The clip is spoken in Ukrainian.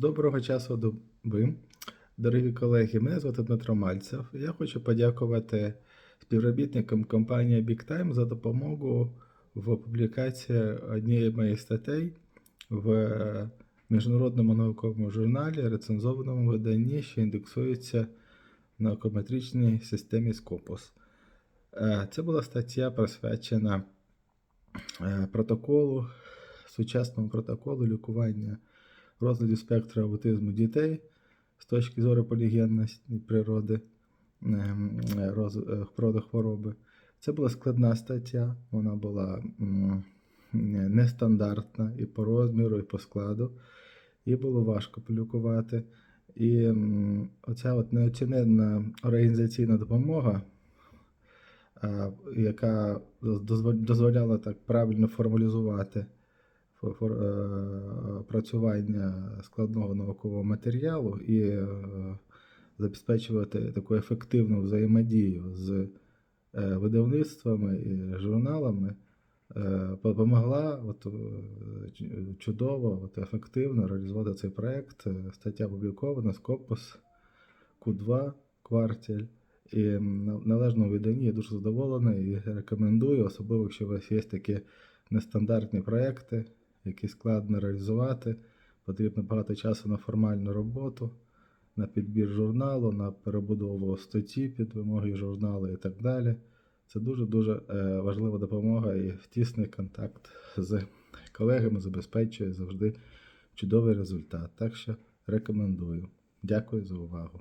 Доброго часу доби, дорогі колеги. Мене звати Дмитро Мальцев. Я хочу подякувати співробітникам компанії Big Time за допомогу в публікації однієї моїх статей в міжнародному науковому журналі, рецензованому виданні, що індексується в наукометричній системі Scopus. Е, Це була стаття присвячена е, протоколу, сучасному протоколу лікування розладів спектру аутизму дітей з точки зору полігенності природи, ем, е, роз- е, природи хвороби. Це була складна стаття, вона була нестандартна і по розміру, і по складу. Її було важко публікувати. І оця от неоціненна організаційна допомога, яка дозволяла так правильно формалізувати е, опрацювання складного наукового матеріалу і е, забезпечувати таку ефективну взаємодію з е, видавництвами і журналами, допомогла от, чудово, от, ефективно реалізувати цей проєкт. Стаття опублікована Scopus Q2 кварталь. І належному виданні я дуже задоволений і рекомендую, особливо якщо у вас є такі нестандартні проекти, які складно реалізувати. Потрібно багато часу на формальну роботу, на підбір журналу, на перебудову статті під вимоги журналу і так далі. Це дуже-дуже е, важлива допомога і тісний контакт з колегами забезпечує завжди чудовий результат. Так що рекомендую. Дякую за увагу.